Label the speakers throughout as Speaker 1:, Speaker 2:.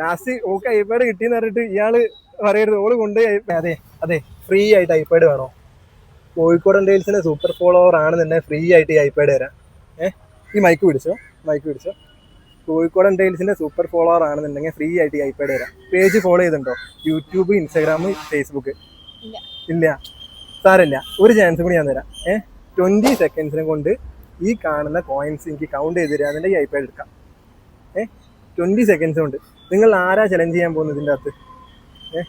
Speaker 1: Last ഓക്ക് iPad കിട്ടിയെന്ന് പറഞ്ഞിട്ട് ഇയാൾ പറയരുത്. ഓൾ കൊണ്ടുപോയി അതെ അതെ ഫ്രീ ആയിട്ട് ഐപാഡ് വേണോ? കോഴിക്കോട് ഡെയിൽസിന്റെ സൂപ്പർ ഫോളോവർ ആണെന്നുണ്ടെങ്കിൽ ഫ്രീ ആയിട്ട് ഈ ഐപാഡ് തരാം. ഏഹ് ഈ മൈക്ക് പിടിച്ചോ? മൈക്ക് പിടിച്ചോ? കോഴിക്കോട് ഡെയിൽസിന്റെ സൂപ്പർ ഫോളോവർ ആണെന്നുണ്ടെങ്കിൽ ഫ്രീ ആയിട്ട് ഈ ഐപാഡ് തരാം. പേജ് ഫോളോ ചെയ്തിട്ടുണ്ടോ? യൂട്യൂബ് ഇൻസ്റ്റാഗ്രാം ഫേസ്ബുക്ക്
Speaker 2: ഇല്ല.
Speaker 1: സാരമില്ല. ഒരു ചാൻസ് കൂടി ഞാൻ തരാം. ഏഹ് ട്വന്റി സെക്കൻഡ്സിനെ കൊണ്ട് ഈ കാണുന്ന കോയിൻസ് എനിക്ക് കൗണ്ട് ചെയ്ത് തരാം. ഈ ഐപാഡ് എടുക്കാം. ഏഹ് ട്വന്റി സെക്കൻഡ്സ് കൊണ്ട് നിങ്ങൾ ആരാ ചലഞ്ച് ചെയ്യാൻ പോകുന്നത് ഇതിന്റെ അകത്ത്? ഏഹ്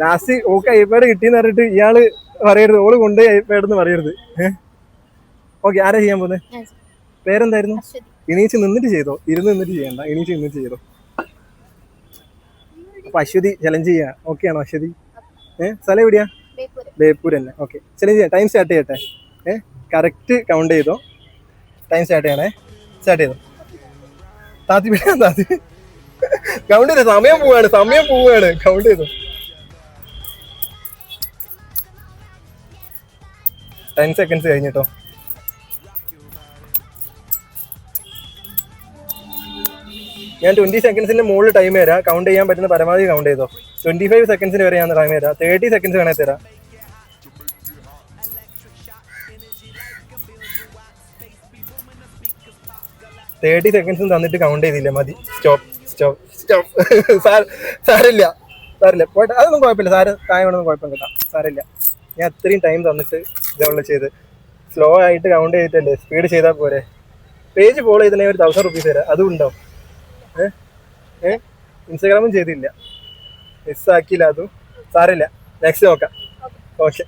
Speaker 1: ലാസ്റ്റ് ഓക്ക് ഐപാഡ് കിട്ടിയെന്ന് പറഞ്ഞിട്ട് ഇയാൾ പറയരുത്. ഓൾ കൊണ്ടുപോയി ഐപാഡ് എന്ന് പറയരുത്. ഏഹ് ഓക്കെ ആരാ ചെയ്യാൻ പോകുന്നത്? പേരെന്തായിരുന്നു? എണീച്ച് നിന്നിട്ട് ചെയ്തോ? ഇരുന്ന് നിന്നിട്ട് ചെയ്യണ്ട. എണീച്ച് നിന്നിട്ട് ചെയ്തോ? അപ്പൊ അശ്വതി ചലഞ്ച് ചെയ്യാ. ഓക്കെ ആണോ അശ്വതി? ഏഹ് സ്ഥലം എവിടെയാ? ബേപ്പൂർ തന്നെ. ഓക്കെ ചലഞ്ച് ചെയ്യാം. ടൈം സ്റ്റാർട്ട് ചെയ്യട്ടെ. ഏഹ് കറക്റ്റ് കൗണ്ട് ചെയ്തോ. ടൈം സ്റ്റാർട്ട് ചെയ്യണേ. സ്റ്റാർട്ട് ചെയ്തോ. താത്തി താത്തി? കൗണ്ട് ചെയ്ത്? സമയം പോവാണ് സമയം പോവാണ്. കൗണ്ട് ചെയ്തോ? ടെൻ സെക്കൻഡ്സ് കഴിഞ്ഞിട്ടോ ഞാൻ ട്വന്റി സെക്കൻഡ്സിന്റെ മുകളിൽ ടൈം തരാം. കൗണ്ട് ചെയ്യാൻ പറ്റുന്ന പരമാവധി കൗണ്ട് ചെയ്തോ. ട്വന്റി ഫൈവ് സെക്കൻഡ്സിന് വരെ ഞാൻ ടൈം തരാം. തേർട്ടി സെക്കൻഡ്സ് വേണേ തരാം. തേർട്ടി സെക്കൻഡ്സും തന്നിട്ട് കൗണ്ട് ചെയ്തില്ല? മതി. സ്റ്റോപ്പ് സ്റ്റോപ്പ് സ്റ്റോപ്പ് സാർ സാറില്ല സാറില്ല പോട്ടെ അതൊന്നും കുഴപ്പമില്ല. സാറ് താഴെ കുഴപ്പം കിട്ടാം. സാറില്ല ഞാൻ അത്രയും ടൈം തന്നിട്ട് ഇതുള്ള ചെയ്ത് സ്ലോ ആയിട്ട് കൗണ്ട് ചെയ്തിട്ടല്ലേ? സ്പീഡ് ചെയ്താൽ പോരെ. പേജ് ഫോളോ ചെയ്തിട്ടുണ്ടെങ്കിൽ ഒരു തൗസൻഡ് റുപ്പീസ് തരാം. അതും ഉണ്ടോ? ഏ? ഏഹ് ഇൻസ്റ്റാഗ്രാമും ചെയ്തില്ല. മിസ്സാക്കിയില്ല അതും. സാറില്ല നെക്സ്റ്റ് നോക്കാം. ഓക്കെ